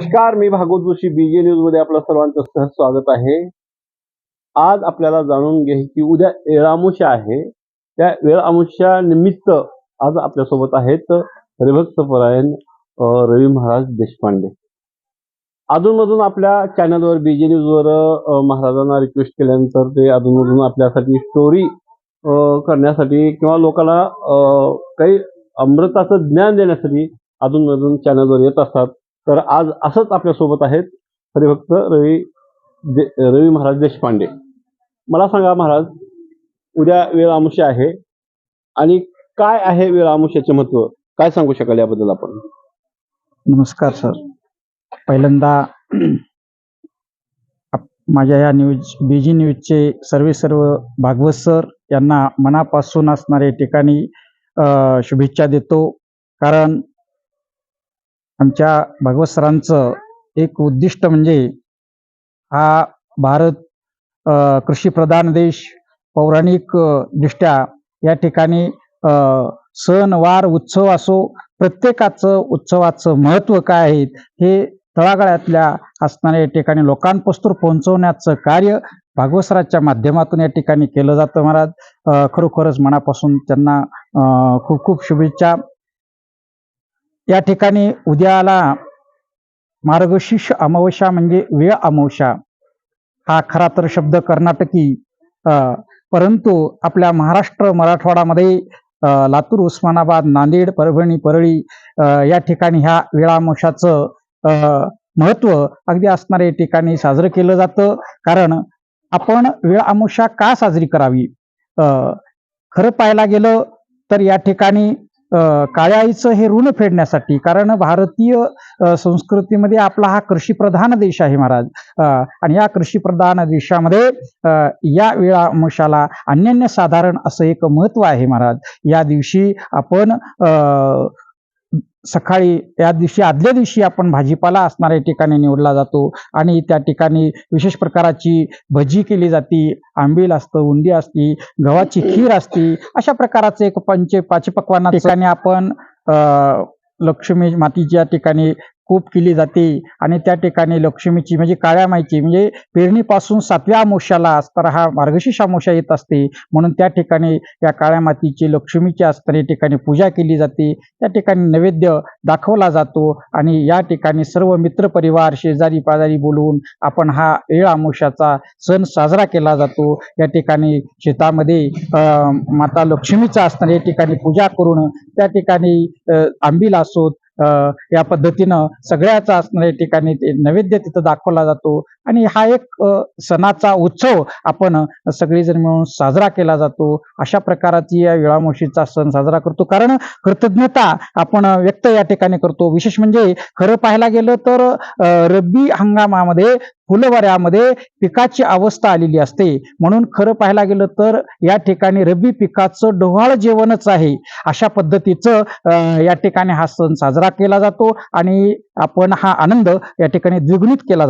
नमस्कार मी भागवत जोशी बीजे न्यूजमध्ये आपलं सर्वांचं सहज स्वागत आहे. आज आपल्याला जाणून घे की उद्या वेळामुषा आहे. त्या वेळामुषा निमित्त आज आपल्यासोबत आहेत हरिभक्त परायण रवी महाराज देशपांडे. अधूनमधून आपल्या चॅनलवर बीजे न्यूजवर वर महाराजांना रिक्वेस्ट केल्यानंतर ते अधूनमधून आपल्यासाठी स्टोरी करण्यासाठी किंवा लोकांना काही अमृताचं ज्ञान देण्यासाठी अधूनमधून चॅनलवर येत असतात. तर आज असंच आपल्यासोबत आहेत. हरिभक्त रवी दे रवी महाराज देशपांडे. मला सांगा महाराज उद्या वेळ आमुष्य आहे आणि काय आहे वेळ आमुष्याचे महत्त्व? काय सांगू शकाल याबद्दल आपण? नमस्कार सर. पहिल्यांदा माझ्या या न्यूज बीजी न्यूजचे सर्वे सर्व भागवत सर यांना मनापासून असणारे ठिकाणी शुभेच्छा देतो. कारण आमच्या भागवत सरांचं एक उद्दिष्ट म्हणजे हा भारत कृषीप्रधान देश पौराणिक दृष्ट्या या ठिकाणी सणवार सण वार उत्सव असो प्रत्येकाचं उत्सवाचं महत्त्व काय आहे हे तळागाळातल्या असणाऱ्या या ठिकाणी लोकांपासून पोहोचवण्याचं कार्य भागवसराच्या माध्यमातून या ठिकाणी केलं जातं. महाराज खरोखरच मनापासून त्यांना खूप खूप शुभेच्छा. या ठिकाणी उद्याला मार्गशीर्ष अमावस्या म्हणजे वेळ अमावस्या हा खरा तर शब्द कर्नाटकी परंतु आपल्या महाराष्ट्र मराठवाडामध्ये लातूर उस्मानाबाद नांदेड परभणी परळी या ठिकाणी ह्या वेळामोशाचं महत्त्व अगदी असणाऱ्या ठिकाणी साजरं केलं जातं. कारण आपण वेळ अमोषा का साजरी करावी? खरं पाहायला गेलं तर या ठिकाणी काळ्या आईचं हे ऋण फेडण्यासाठी कारण भारतीय संस्कृतीमध्ये आपला हा कृषीप्रधान देश आहे महाराज. आणि या कृषीप्रधान देशामध्ये या या वेळामोशाला अन्यन्य साधारण असं एक महत्त्व आहे महाराज. या दिवशी आपण सकाळी या दिवशी आदल्या दिवशी आपण भाजीपाला असणाऱ्या ठिकाणी निवडला जातो आणि त्या ठिकाणी विशेष प्रकाराची भजी केली जाते आंबील असतं उंदी असती गव्हाची खीर असती अशा प्रकारचे एक पंच पाचपक्वाना ठिकाणी आपण लक्ष्मी मातीच्या ठिकाणी खूप केली जाते. आणि त्या ठिकाणी लक्ष्मीची म्हणजे काळ्या माईची म्हणजे पेरणीपासून सातव्या अमावस्याला असणारा हा मार्गशीर्ष अमावस्या येत असते. म्हणून त्या ठिकाणी या काळ्या मातीची लक्ष्मीची असणाऱ्या ठिकाणी पूजा केली जाते. त्या ठिकाणी नैवेद्य दाखवला जातो. आणि या ठिकाणी सर्व मित्रपरिवार शेजारी पाजारी बोलवून आपण हा एळ अमावस्याचा सण साजरा केला जातो. या ठिकाणी शेतामध्ये माता लक्ष्मीचा असताना या ठिकाणी पूजा करून त्या ठिकाणी आंबील असोत या पद्धतीनं सगळ्याच असणाऱ्या ठिकाणी नैवेद्य तिथं दाखवला जातो. आणि हा एक सणाचा उत्सव आपण सगळेजण मिळून साजरा केला जातो. अशा प्रकाराची या वेळामोशीचा सण साजरा करतो. कारण कृतज्ञता आपण व्यक्त या ठिकाणी करतो. विशेष म्हणजे खरं पाहायला गेलं तर रब्बी हंगामामध्ये फुलवऱ्यामध्ये पिकाची अवस्था आलेली असते. म्हणून खरं पाहायला गेलं तर या ठिकाणी रब्बी पिकाचं डोहाळ जेवणच आहे. अशा पद्धतीचं या ठिकाणी हा सण साजरा केला जातो आणि आपण हा आनंद या ठिकाणी द्विगुणित केला जातो.